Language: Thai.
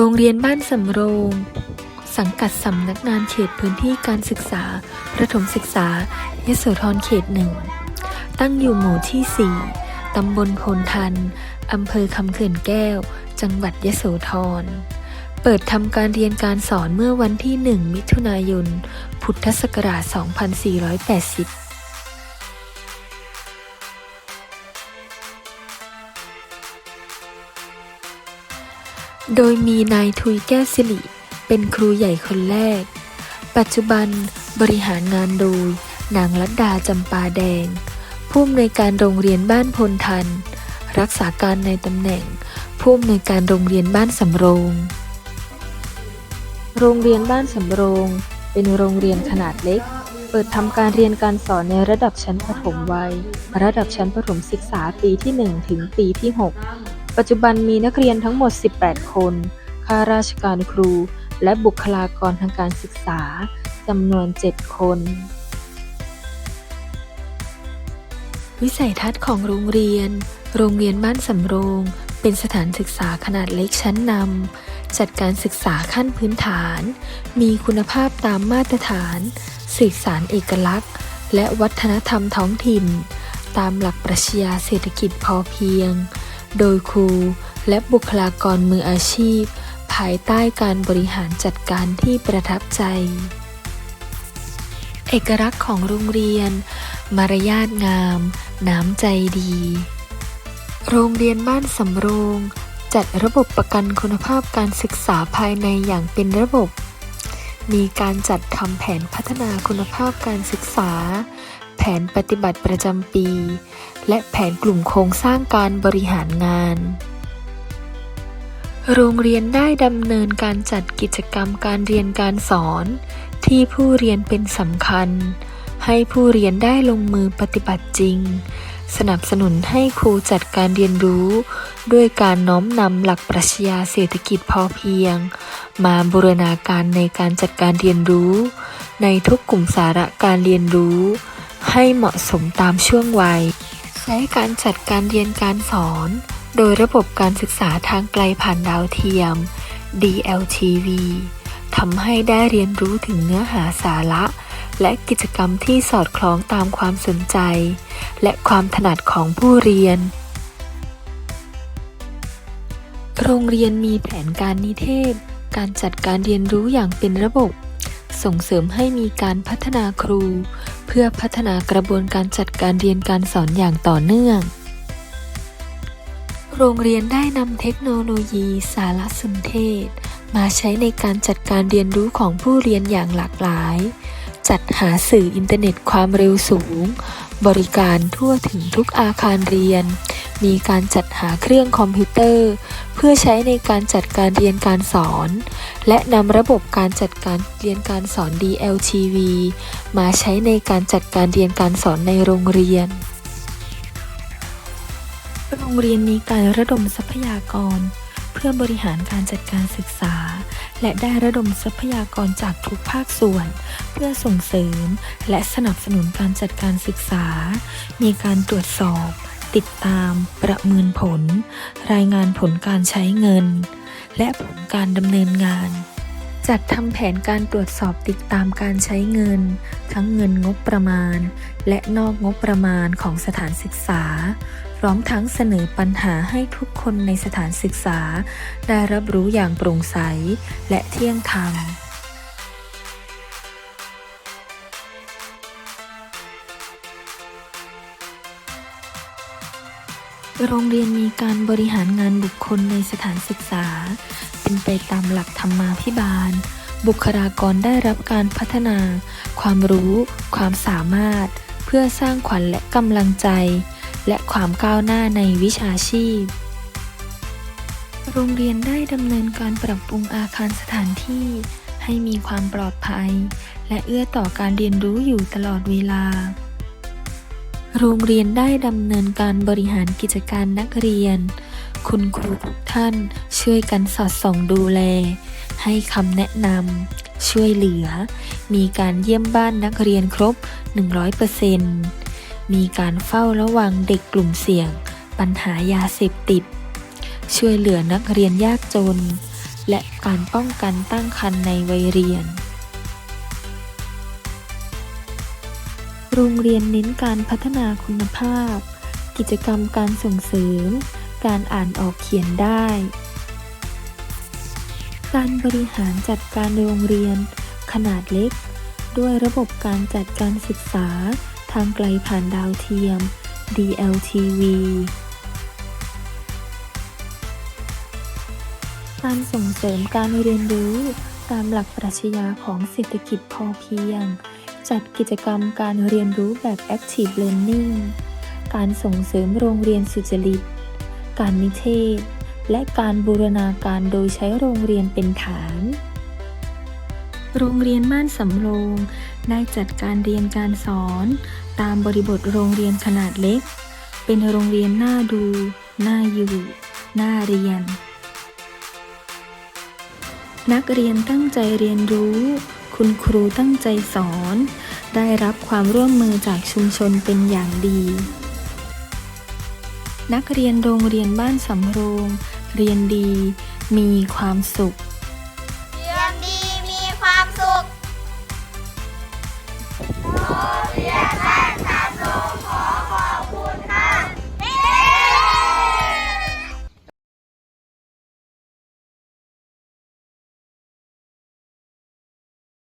โรงเรียนบ้านสำโรง สังกัดสำนักงานเขตพื้นที่การศึกษา ประถมศึกษายโสธรเขตหนึ่ง ตั้งอยู่หมู่ที่ 4 ตำบลโพนทัน อำเภอคำเขื่อนแก้ว จังหวัดยโสธร เปิดทำการเรียนการสอนเมื่อวันที่ 1 มิถุนายน พุทธศักราช 2480 โดยมีนายทุยแก้วสิริเป็นครูใหญ่คนแรก ปัจจุบันบริหารงานโดย นางลัดดาจำปาแดง ผู้อำนวยการโรงเรียนบ้านพลทัน รักษาการในตำแหน่ง ผู้อำนวยการโรงเรียนบ้านสำโรง โรงเรียนบ้านสำโรง เป็นโรงเรียนขนาดเล็ก เปิดทำการเรียนการสอนในระดับชั้นประถมวัย ระดับชั้นประถมศึกษาปีที่ 1 ถึงปีที่ 6 ปัจจุบันมีนักเรียนทั้งหมด 18 คน ข้าราชการครู และบุคลากรทางการศึกษาจำนวน 7 คน วิสัยทัศน์ของโรงเรียน โรงเรียนบ้านสำโรง เป็นสถานศึกษาขนาดเล็กชั้นนำ จัดการศึกษาขั้นพื้นฐาน มีคุณภาพตามมาตรฐาน สื่อสารเอกลักษณ์ และวัฒนธรรมท้องถิ่น ตามหลักปรัชญาเศรษฐกิจพอเพียง โดยครูและบุคลากรมืออาชีพ ภายใต้การบริหารจัดการที่ประทับใจ เอกลักษณ์ของโรงเรียน มารยาทงาม น้ำใจดี โรงเรียนบ้านสำโรง จัดระบบประกันคุณภาพการศึกษาภายในอย่างเป็นระบบ มีการจัดทำแผนพัฒนาคุณภาพการศึกษา นปฏิบัติประจำปี และแผนกลุ่มโครงสร้างการบริหารงาน โรงเรียนได้ดำเนินการจัดกิจกรรมการเรียนการสอน ที่ผู้เรียนเป็นสำคัญ ให้ผู้เรียนได้ลงมือปฏิบัติจริง สนับสนุนให้ครูจัดการเรียนรู้ ด้วยการน้อมนำหลักปรัชญาเศรษฐกิจพอเพียง มาบูรณาการในการจัดการเรียนรู้ในทุกกลุ่มสาระการเรียนรู้ ให้เหมาะสมตามช่วงวัย ใช้การจัดการเรียนการสอน โดยระบบการศึกษาทางไกลผ่านดาวเทียม DLTV ทำให้ได้เรียนรู้ถึงเนื้อหาสาระ และกิจกรรมที่สอดคล้องตามความสนใจ และความถนัดของผู้เรียน โรงเรียนมีแผนการนิเทศ การจัดการเรียนรู้อย่างเป็นระบบ ส่งเสริมให้มีการพัฒนาครู เพื่อพัฒนากระบวนการจัดการเรียนการสอนอย่างต่อเนื่อง โรงเรียนได้นำเทคโนโลยีสารสนเทศ มาใช้ในการจัดการเรียนรู้ของผู้เรียนอย่างหลากหลาย จัดหาสื่ออินเทอร์เน็ตความเร็วสูง บริการทั่วถึงทุกอาคารเรียน มีการจัดหาเครื่องคอมพิวเตอร์ เพื่อใช้ในการจัดการเรียนการสอน และนำระบบการจัดการเรียนการสอน DLTV มาใช้ในการจัดการเรียนการสอนในโรงเรียน โรงเรียนมีการระดมทรัพยากร เพื่อบริหารการจัดการศึกษา และได้ระดมทรัพยากรจากทุกภาคส่วน เพื่อส่งเสริม และสนับสนุนการจัดการศึกษา มีการตรวจสอบ ติดตาม ประเมินผล รายงานผลการใช้เงิน และผลการดำเนินงาน จัดทำแผนการตรวจสอบติดตามการใช้เงิน ทั้งเงินงบประมาณ และนอกงบประมาณของสถานศึกษา พร้อมทั้งเสนอปัญหาให้ทุกคนในสถานศึกษา ได้รับรู้อย่างโปร่งใสและเที่ยงธรรม โรงเรียนมีการบริหารงานบุคคลในสถานศึกษา เป็นไปตามหลักธรรมาภิบาล บุคลากรได้รับการพัฒนา ความรู้ ความสามารถ เพื่อสร้างขวัญและกำลังใจ และความก้าวหน้าในวิชาชีพ โรงเรียนได้ดำเนินการปรับปรุงอาคารสถานที่ ให้มีความปลอดภัย และเอื้อต่อการเรียนรู้อยู่ตลอดเวลา โรงเรียนได้ดำเนินการบริหารกิจการนักเรียน คุณครูทุกท่านช่วยกันสอดส่องดูแล ให้คำแนะนำ ช่วยเหลือ มีการเยี่ยมบ้านนักเรียนครบ 100%มีการเฝ้าระวังเด็กกลุ่มเสี่ยง ปัญหายาเสพติด ช่วยเหลือนักเรียนยากจน และการป้องกันตั้งครรภ์ในวัยเรียน โรงเรียนเน้นการพัฒนาคุณภาพ กิจกรรมการส่งเสริม การอ่านออกเขียนได้ การบริหารจัดการโรงเรียน ขนาดเล็ก ด้วยระบบการจัดการศึกษา ทางไกลผ่านดาวเทียม DLTV การส่งเสริมการเรียนรู้ตามหลักปรัชญาของเศรษฐกิจพอเพียง จัดกิจกรรมการเรียนรู้แบบ Active Learning การส่งเสริมโรงเรียนสุจริต การนิเทศ และการบูรณาการโดยใช้โรงเรียนเป็นฐาน โรงเรียนม่านสำโรง ได้จัดการเรียนการสอน ตามบริบทโรงเรียนขนาดเล็ก เป็นโรงเรียนน่าดู น่าอยู่ น่าเรียน นักเรียนตั้งใจเรียนรู้ คุณครูตั้งใจสอน ได้รับความร่วมมือจากชุมชนเป็นอย่างดี นักเรียนโรงเรียนบ้านสำโรง เรียนดี มีความสุข